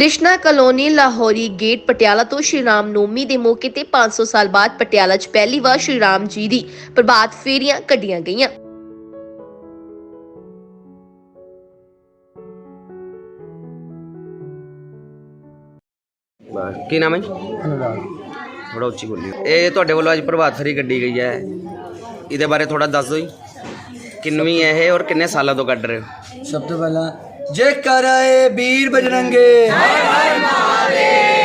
Krishna colony Lahori gate Patiala ਤੋਂ ਸ਼੍ਰੀ ਰਾਮ ਨੌਮੀ ਦੇ ਮੌਕੇ ਤੇ 500 ਸਾਲ ਬਾਅਦ ਪਟਿਆਲਾ 'ਚ ਪਹਿਲੀ ਵਾਰ ਸ਼੍ਰੀ ਰਾਮ ਜੀ ਦੀ ਪ੍ਰਭਾਤ ਫੇਰੀਆਂ ਕੱਢੀਆਂ ਗਈਆਂ। ਬਸ ਕੀ ਨਾਮ ਹੈ ਜੀ? ਅਨੁਰਾਗ। ਥੋੜਾ ਉੱਚੀ ਬੋਲਿਓ ਇਹ ਤੁਹਾਡੇ ਵੱਲੋਂ ਅੱਜ ਪ੍ਰਭਾਤ ਫੇਰੀ ਕੱਢੀ ਗਈ ਹੈ। ਇਹਦੇ ਬਾਰੇ ਥੋੜਾ ਦੱਸ ਦਿਓ ਜੀ। ਕਿੰਨਵੀਂ ਹੈ ਇਹ ਔਰ ਕਿੰਨੇ ਸਾਲਾਂ ਤੋਂ ਕੱਢ ਰਹੇ ਹੋ? ਸਭ ਤੋਂ ਪਹਿਲਾਂ ਜੈ ਕਰਾਏ ਵੀਰ ਬਜਰੰਗੇ। ਹਾਏ ਹਾਏ ਮਹਾਦੇਵ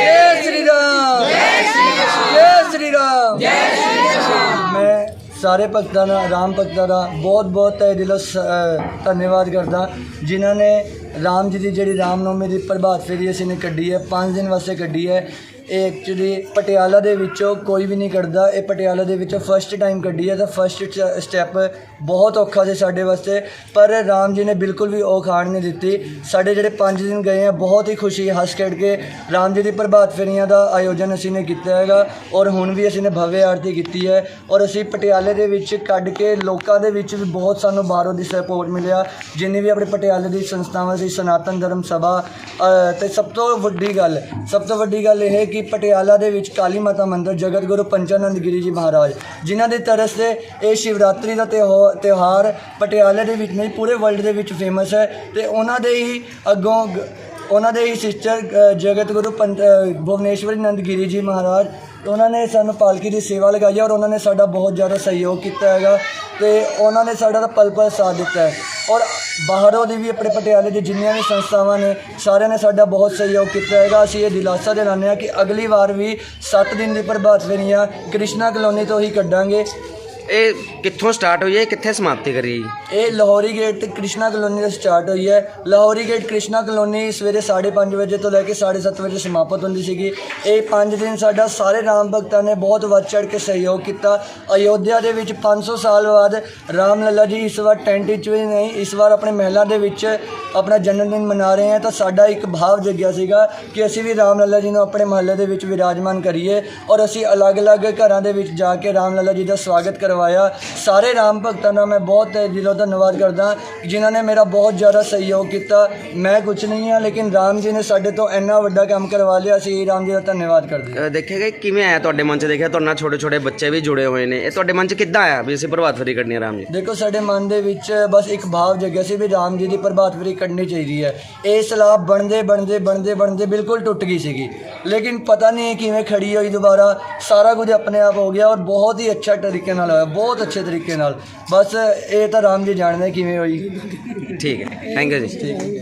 ਜੈ ਸ਼੍ਰੀ ਰਾਮ। ਜੈ ਸ਼੍ਰੀ ਰਾਮ। ਜੈ ਸ਼੍ਰੀ ਰਾਮ ਮੈਂ ਸਾਰੇ ਭਗਤਾਂ ਦਾ, ਰਾਮ ਭਗਤਾਂ ਦਾ ਬਹੁਤ ਬਹੁਤ ਤਹਿ ਦਿਲੋਂ ਸ- ਅਹ ਧੰਨਵਾਦ ਕਰਦਾ। ਜਿਨ੍ਹਾਂ ਨੇ ਰਾਮ ਜੀ ਦੀ ਜਿਹੜੀ ਰਾਮਨੌਮੀ ਦੀ ਪ੍ਰਭਾਤ ਫੇਰੀ ਅਸੀਂ ਨੇ ਕੱਢੀ ਹੈ 5 ਦਿਨ ਵਾਸਤੇ ਕੱਢੀ ਹੈ। ਇਹ ਐਕਚੁਅਲੀ ਪਟਿਆਲਾ ਦੇ ਵਿੱਚੋਂ ਕੋਈ ਵੀ ਨਹੀਂ ਕੱਢਦਾ। ਇਹ ਪਟਿਆਲਾ ਦੇ ਵਿੱਚੋਂ ਫਸਟ ਟਾਈਮ ਕੱਢੀ ਹੈ ਤਾਂ ਫਸਟ ਸਟੈਪ ਬਹੁਤ ਔਖਾ ਸੀ ਸਾਡੇ ਵਾਸਤੇ। ਪਰ ਰਾਮ ਜੀ ਨੇ ਬਿਲਕੁਲ ਵੀ ਉਹ ਖਾਣ ਨਹੀਂ ਦਿੱਤੀ। ਸਾਡੇ ਜਿਹੜੇ 5 ਦਿਨ ਗਏ ਆ ਬਹੁਤ ਹੀ ਖੁਸ਼ੀ ਹੱਸ ਖੇਡ ਕੇ। ਰਾਮ ਜੀ ਦੀ ਪ੍ਰਭਾਤ ਫੇਰੀਆਂ ਦਾ ਆਯੋਜਨ ਅਸੀਂ ਨੇ ਕੀਤਾ ਹੈਗਾ ਔਰ ਹੁਣ ਵੀ ਅਸੀਂ ਨੇ ਭਵਯ ਆਰਤੀ ਕੀਤੀ ਹੈ। ਔਰ ਅਸੀਂ ਪਟਿਆਲੇ ਦੇ ਵਿੱਚ ਕੱਢ ਕੇ ਲੋਕਾਂ ਦੇ ਵਿੱਚ ਵੀ ਬਹੁਤ ਸਾਨੂੰ ਬਾਹਰੋਂ ਦੀ ਸਪੋਰਟ ਮਿਲਿਆ। ਜਿੰਨੀ ਵੀ ਆਪਣੇ ਪਟਿਆਲੇ ਦੀ ਸੰਸਥਾਵਾਂ ਸੀ ਸਨਾਤਨ ਧਰਮ ਸਭਾ ਅ, ਤੇ ਸਭ ਤੋਂ ਵੱਡੀ ਗੱਲ ਸਭ ਤੋਂ ਵੱਡੀ ਗੱਲ ਇਹ ਹੈ ਕਿ ਪਟਿਆਲਾ ਦੇ ਵਿੱਚ ਕਾਲੀ ਮਾਤਾ ਮੰਦਿਰ ਜਗਤ ਗੁਰੂ ਪੰਚਾਨੰਦ ਗਿਰੀ ਜੀ ਮਹਾਰਾਜ, ਜਿਨ੍ਹਾਂ ਦੇ ਤਰਸ ਤੇ ਇਹ ਸ਼ਿਵਰਾਤਰੀ ਦਾ ਤਿਉਹਾ- ਤਿਉਹਾਰ ਪਟਿਆਲੇ ਦੇ ਵਿੱਚ ਨਹੀਂ, ਪੂਰੇ ਵਰਲਡ ਦੇ ਵਿੱਚ ਫੇਮਸ ਹੈ ਤੇ ਉਹਨਾਂ ਦੇ ਹੀ ਅੱਗੋਂ ਗ- ਉਹਨਾਂ ਦੇ ਹੀ ਸਿਸਟਰ ਜਗਤ ਗੁਰੂ ਪੰਚ ਭੁਵਨੇਸ਼ਵਰੀ ਨੰਦ ਗਿਰੀ ਜੀ ਮਹਾਰਾਜ, ਉਹਨਾਂ ਨੇ ਸਾਨੂੰ ਪਾਲਕੀ ਦੀ ਸੇਵਾ ਲਗਾਈ ਹੈ ਔਰ ਉਹਨਾਂ ਨੇ ਸਾਡਾ ਬਹੁਤ ਜ਼ਿਆਦਾ ਸਹਿਯੋਗ ਕੀਤਾ ਹੈਗਾ ਤੇ ਉਹਨਾਂ ਨੇ ਸਾਡਾ ਤਾਂ ਪਲ ਪਲ ਸਾਥ ਦਿੱਤਾ ਹੈ। ਔਰ ਬਾਹਰੋਂ ਦੀ ਵੀ ਆਪਣੇ ਪਟਿਆਲੇ ਦੀ ਜਿੰਨੀਆਂ ਵੀ ਸੰਸਥਾਵਾਂ ਨੇ, ਸਾਰਿਆਂ ਨੇ ਸਾਡਾ ਬਹੁਤ ਸਹਿਯੋਗ ਕੀਤਾ ਹੈਗਾ। ਅਸੀਂ ਇਹ ਦਿਲਾਸਾ ਦਿਲਾਉਂਦੇ ਹਾਂ ਕਿ ਅਗਲੀ ਵਾਰ ਵੀ 7 ਦਿਨ ਦੀ ਪ੍ਰਭਾਤ ਫੇਰੀਆਂ ਕ੍ਰਿਸ਼ਨਾ ਕਲੋਨੀ ਤੋਂ ਹੀ ਕੱਢਾਂਗੇ। ਇਹ ਕਿੱਥੋਂ ਸਟਾਰਟ ਹੋਈ ਹੈ? ਕਿੱਥੇ ਸਮਾਪਤੀ ਕਰੀ ਹੈ ਜੀ? ਇਹ ਲਾਹੌਰੀ ਗੇਟ ਕ੍ਰਿਸ਼ਨਾ ਕਲੋਨੀ ਤੋਂ ਸਟਾਰਟ ਹੋਈ ਹੈ। ਲਾਹੌਰੀ ਗੇਟ ਕ੍ਰਿਸ਼ਨਾ ਕਲੋਨੀ ਸਵੇਰੇ 5:30 ਵਜੇ ਤੋਂ ਲੈ ਕੇ 7:30 ਵਜੇ ਸਮਾਪਤ ਹੁੰਦੀ ਸੀਗੀ। ਇਹ 5 ਦਿਨ ਸਾਡਾ ਸਾਰੇ ਰਾਮ ਭਗਤਾਂ ਨੇ ਬਹੁਤ ਵੱਧ ਚੜ ਕੇ ਸਹਿਯੋਗ ਕੀਤਾ। ਅਯੋਧਿਆ ਦੇ ਵਿੱਚ 500 ਸਾਲ ਬਾਅਦ ਰਾਮ ਲੱਲਾ ਜੀ ਇਸ ਵਾਰ ਟੈਂਟ ਵਿੱਚ ਵੀ ਨਹੀਂ, ਇਸ ਵਾਰ ਆਪਣੇ ਮਹਿਲਾਂ ਦੇ ਵਿੱਚ ਆਪਣਾ ਜਨਮ ਦਿਨ ਮਨਾ ਰਹੇ ਹਾਂ ਤਾਂ ਸਾਡਾ ਇੱਕ ਭਾਵ ਜਗਿਆ ਸੀਗਾ ਕਿ ਅਸੀਂ ਵੀ ਰਾਮ ਲੱਲਾ ਜੀ ਨੂੰ ਆਪਣੇ ਮਹੱਲੇ ਦੇ ਵਿੱਚ ਵਿਰਾਜਮਾਨ ਕਰੀਏ ਔਰ ਅਸੀਂ ਅਲੱਗ-ਅਲੱਗ ਘਰਾਂ ਦੇ ਵਿੱਚ ਜਾ ਕੇ ਰਾਮ ਲੱਲਾ ਜੀ ਦਾ ਸਵਾਗਤ ਕਰਵਾਇਆ। ਸਾਰੇ ਰਾਮ ਭਗਤਾਂ ਦਾ ਮੈਂ ਬਹੁਤ ਦਿਲੋਂ ਧੰਨਵਾਦ ਕਰਦਾ। ਜਿਨ੍ਹਾਂ ਨੇ ਮੇਰਾ ਬਹੁਤ ਜ਼ਿਆਦਾ ਸਹਿਯੋਗ ਕੀਤਾ। ਮੈਂ ਕੁਝ ਨਹੀਂ ਹਾਂ ਲੇਕਿਨ ਰਾਮ ਜੀ ਨੇ ਸਾਡੇ ਤੋਂ ਇੰਨਾ ਵੱਡਾ ਕੰਮ ਕਰਵਾ ਲਿਆ। ਅਸੀਂ ਰਾਮ ਜੀ ਦਾ ਧੰਨਵਾਦ ਕਰਦੇ ਹਾਂ। ਦੇਖਿਆ ਕਿ ਕਿਵੇਂ ਆਇਆ ਤੁਹਾਡੇ ਮਨ 'ਚ? ਦੇਖਿਆ ਤੁਹਾਡੇ ਨਾਲ ਛੋਟੇ ਛੋਟੇ ਬੱਚੇ ਵੀ ਜੁੜੇ ਹੋਏ ਨੇ। ਇਹ ਤੁਹਾਡੇ ਮਨ 'ਚ ਕਿੱਦਾਂ ਆਇਆ ਵੀ ਅਸੀਂ ਪ੍ਰਭਾਤ ਫੇਰੀ ਕੱਢਣੀ ਹੈ ਰਾਮ ਜੀ? ਦੇਖੋ ਸਾਡੇ ਮਨ ਦੇ ਵਿੱਚ ਬਸ ਇੱਕ ਭਾਵ ਜਗਿਆ ਸੀ ਵੀ ਰਾਮ ਜੀ ਦੀ ਪ੍ਰਭਾਤ ਫੇਰੀ ਕੱਢਣੀ ਚਾਹੀਦੀ ਹੈ। ਇਹ ਸਲਾਹ ਬਣਦੇ ਬਣਦੇ ਬਣਦੇ ਬਣਦੇ ਬਿਲਕੁਲ ਟੁੱਟ ਗਈ ਸੀਗੀ। ਲੇਕਿਨ ਪਤਾ ਨਹੀਂ ਕਿਵੇਂ ਖੜੀ ਹੋਈ ਦੁਬਾਰਾ। ਸਾਰਾ ਕੁਝ ਆਪਣੇ ਆਪ ਹੋ ਗਿਆ ਔਰ ਬਹੁਤ ਹੀ ਅੱਛਾ ਤਰੀਕੇ ਨਾਲ ਹੋਇਆ। ਬਹੁਤ ਅੱਛੇ ਤਰੀਕੇ ਨਾਲ। ਬਸ ਇਹ ਤਾਂ ਰਾਮ ਜੀ ਜਾਣਦੇ ਕਿਵੇਂ ਹੋਈ। ਠੀਕ ਹੈ ਥੈਂਕ ਯੂ ਜੀ।